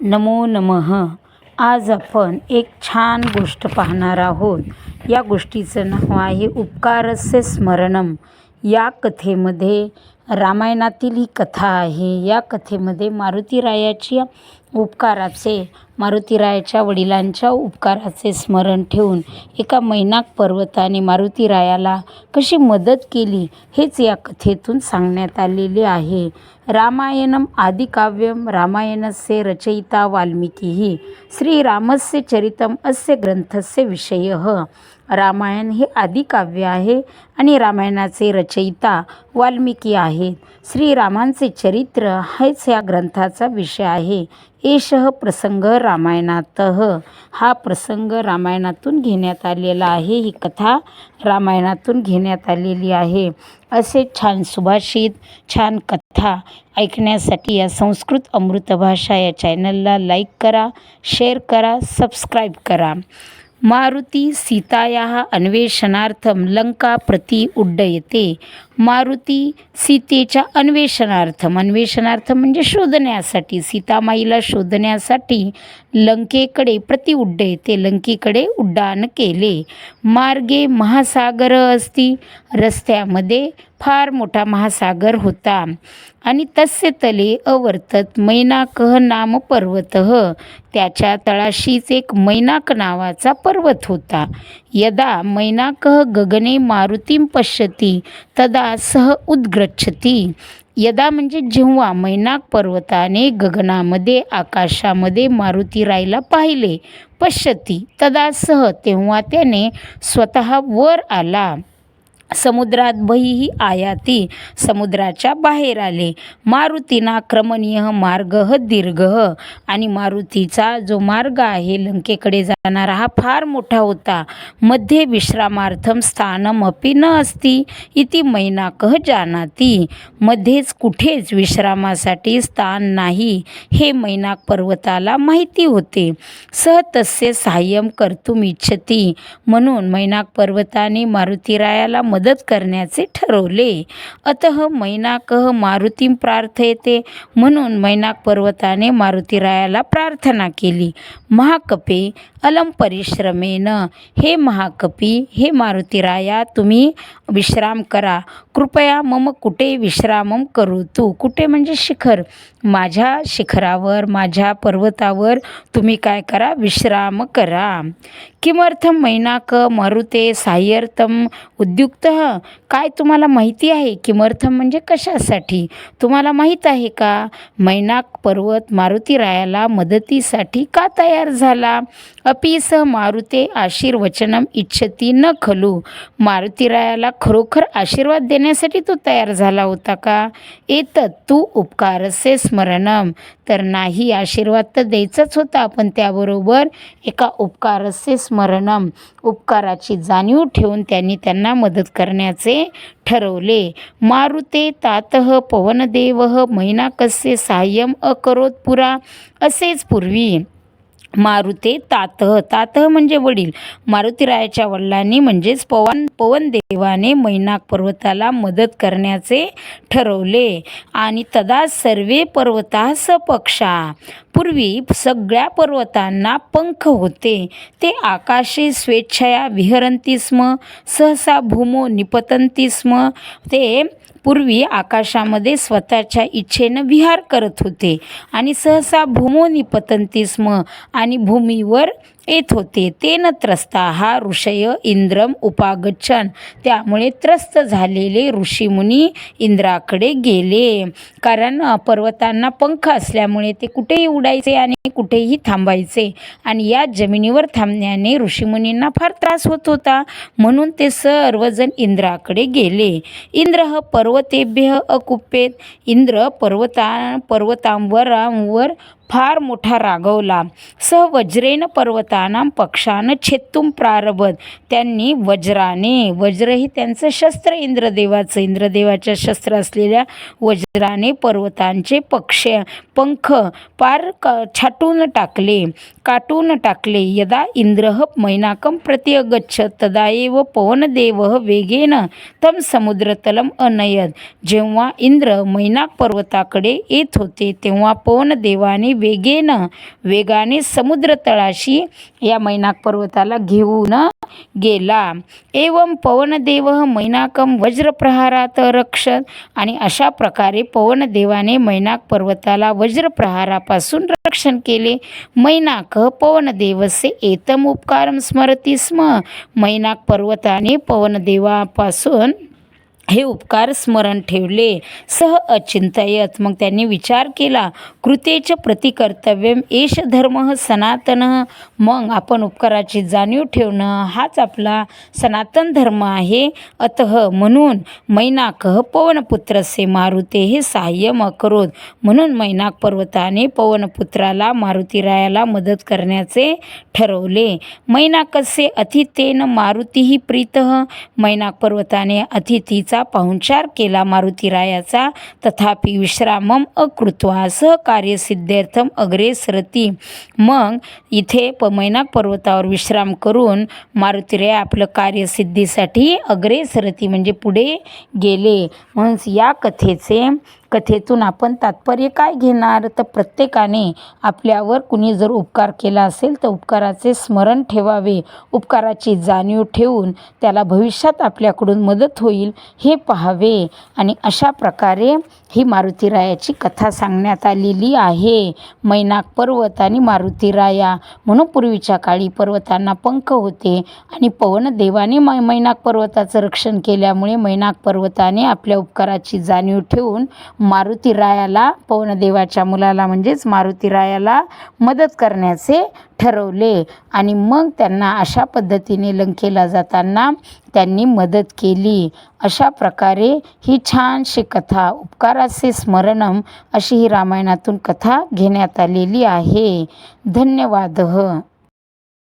नमो नमः. आज आपण एक छान गोष्ट पाहणार आहोत. या गोष्टीचं नाव आहे उपकारस्य स्मरणम. या कथेमध्ये रामायणातील ही कथा आहे. या कथेमध्ये मारुतीरायाची उपकाराचे मारुतीरायाच्या वडिलांच्या उपकाराचे स्मरण ठेवून एका मैनाक पर्वताने मारुतीरायाला कशी मदत केली हेच या कथेतून सांगण्यात आलेले आहे. रामायणम आदिकाव्यम रामायणस्य रचयिता वाल्मिकी श्रीरामस्य चरितम अस्य ग्रंथस्य विषयः. रामायण हे आदिकाव्य आहे आणि रामायणाचे रचयिता वाल्मिकी आहेत. श्रीरामांचे चरित्र हेच या ग्रंथाचा विषय आहे. एषः प्रसंग रामायणात हा प्रसंग रामायणातून घेण्यात आलेला आहे. ही कथा रामायणातून घेण्यात आलेली आहे. असे छान सुभाषित छान कथा ऐकण्यासाठी या संस्कृत अमृत भाषा या चॅनलला लाईक करा शेअर करा सबस्क्राईब करा. मारुती सीतायाः अन्वेषणार्थं लंका प्रति उड्डयते. मारुती सीतेच्या अन्वेषणार्थम अन्वेषणार्थ म्हणजे शोधण्यासाठी सीतामाईला शोधण्यासाठी लंकेकडे प्रति उड्डयते लंकेकडे उड्डाण केले. मार्गे महासागर असती. रस्त्यामध्ये फार मोठा महासागर होता. आणि तस्य तले अवर्तत मैनाकः नाम पर्वत. त्याच्या तळाशीच एक मैनाक नावाचा पर्वत होता. यदा मैनाकह गगने मारुतीं पश्यती तदा सह उद्ग्रच्छती. यदा म्हणजे जेव्हा मैनाक पर्वताने गगनामध्ये आकाशामध्ये मारुती रायला पाहिले पश्यती. तदा सह तेव्हा त्याने स्वतः वर आला. समुद्रात बहिः आयाती समुद्राच्या बाहेर आले. मारुतीना क्रमणीय मार्ग दीर्घ आणि मारुतीचा जो मार्ग आहे लंकेकडे जाणारा हा फार मोठा होता. मध्ये विश्रामार्थम स्थानम अपि न असती इति मैनाकह जानाती. मध्येच कुठेच विश्रामासाठी स्थान नाही हे मैनाक पर्वताला माहिती होते. सह तस्य सहाय्यम कर्तुम इच्छती. म्हणून मैनाक पर्वताने मारुतीरायाला मदत करण्याचे ठरवले. अतः मैनाक मारुतीं प्रार्थयते. म्हणून मैनाक पर्वताने मारुतीरायाला प्रार्थना केली. महाकपे अलम परिश्रमेन. हे महाकपी हे मारुतीराया तुम्ही विश्राम करा. कृपया मम कुठे विश्रामम करू तू? कुठे म्हणजे शिखर? माझ्या शिखरावर माझ्या पर्वतावर तुम्ही काय करा? विश्राम करा. किमर्थम मैनाक मारुते साह्यर्थम उद्युक्त? काय तुम्हाला माहिती आहे? किमर्थम म्हणजे कशासाठी? तुम्हाला माहीत आहे का? मैनाक पर्वत मारुतीरायाला मदतीसाठी का तयार झाला? अपीस मारुते आशीर्वचनम इच्छती न खलू. मारुतीरायाला खरोखर आशीर्वाद देण्यासाठी तो तयार झाला होता का? येतत तू उपकारसे स्मरणम तर नाही आशीर्वाद तर द्यायचाच होता पण त्याबरोबर एका उपकारसे स्मरणम उपकाराची जाणीव ठेवून त्यांनी त्यांना मदत करण्याचे ठरवले. मारुते तातः पवनदेव मैनाकस्य साह्यम अकरोत पुरा असेच पूर्वी. मारुते तातः तातः म्हणजे वडील. मारुतीरायाच्या वडिलांनी म्हणजेच पवन पवनदेवाने मैनाक पर्वताला मदत करण्याचे ठरवले. आणि तदा सर्वे पर्वता सपक्षा. पूर्वी सगळ्या पर्वतांना पंख होते. ते आकाशे स्वेच्छया विहरंती स्म सहसा भूमो निपतंती स्म ते पूर्वी आकाशामध्ये स्वतःच्या इच्छेनं विहार करत होते. आणि सहसा भूमोनी पतंतीस्म आणि भूमीवर येत होते तेन त्रस्ता हा ऋषय इंद्रम उपागच्छन. त्यामुळे त्रस्त झालेले ऋषीमुनी इंद्राकडे गेले. कारण पर्वतांना पंख असल्यामुळे ते कुठेही उडायचे आणि कुठेही थांबायचे. आणि या जमिनीवर थांबण्याने ऋषीमुनींना फार त्रास होत होता. म्हणून ते सर्वजण इंद्राकडे गेले. इंद्र पर्वतेभ्य अकुप्पेत. इंद्र पर्वता पर्वतांवर फार मोठा रागवला. स वज्रेन पर्वतानां पक्षानं छेत्तुम प्रारभत. त्यांनी वज्राने वज्र हे त्यांचं शस्त्र इंद्रदेवाचं. इंद्रदेवाच्या शस्त्र असलेल्या वज्राने पर्वतांचे पक्ष पंख पार क छाटून टाकले. काटून टाकले. यदा इंद्र मैनाकं प्रति अगच्छ तदा एव पवनदेव वेगेन तम समुद्रतलम अनयत. जेव्हा इंद्र मैनाक पर्वताकडे येत होते तेव्हा पवनदेवाने वेगेनं वेगाने समुद्रतळाशी या मैनाक पर्वताला घेऊन गेला. एवं पवनदेव मैनाकम वज्रप्रहारात रक्षत आणि अशा प्रकारे पवनदेवाने मैनाक पर्वताला वज्रप्रहारापासून रक्षण केले. मैनाक पवनदेवसे एतम उपकारम स्मरती स्म. मैनाक पर्वताने पवनदेवापासून हे उपकार स्मरण ठेवले. सह अचिंतयत. मग त्यांनी विचार केला कृतेच प्रतिकर्तव्य एष धर्म सनातन. मग आपण उपकाराची जाणीव ठेवणं हाच आपला सनातन धर्म आहे. अत म्हणून मैनाक पवनपुत्रसे मारुते हे सहाय्य अकरोत म्हणून मैनाक पर्वताने पवनपुत्राला मारुतीरायाला मदत करण्याचे ठरवले. मैनाकसे अतिथेन मारुतीही प्रीत. मैनाक पर्वताने अतिथीचा पाहुणचार केला मारुतीरायाचा तथापि विश्रामम अकृत्वा सहकार्यसिद्ध्यर्थम अग्रेसरती मग इथे प मैनाक पर्वतावर विश्राम करून मारुतीराय आपलं कार्यसिद्धीसाठी अग्रेसरती म्हणजे पुढे गेले. म्हणून या कथेचे कथेतून आपण तात्पर्य काय घेणार? तर प्रत्येकाने आपल्यावर कुणी जर उपकार केला असेल तर उपकाराचे स्मरण ठेवावे. उपकाराची जाणीव ठेवून त्याला भविष्यात आपल्याकडून मदत होईल हे पाहावे. आणि अशा प्रकारे ही मारुतीरायाची कथा सांगण्यात आलेली आहे. मैनाक पर्वत आणि मारुतीराया म्हणून पूर्वीच्या काळी पर्वतांना पंख होते आणि पवनदेवाने मै मैनाक पर्वताचं रक्षण केल्यामुळे मैनाक पर्वताने आपल्या उपकाराची जाणीव ठेवून मारुतीरायाला पवनदेवाच्या मुलाला म्हणजेच मारुतीरायाला मदत करण्याचे ठरवले. आणि मग त्यांना अशा पद्धतीने लंकेला जाताना त्यांनी मदत केली. अशा प्रकारे ही छानशी कथा उपकाराचे स्मरणम अशी ही रामायणातून कथा घेण्यात आलेली आहे. धन्यवाद.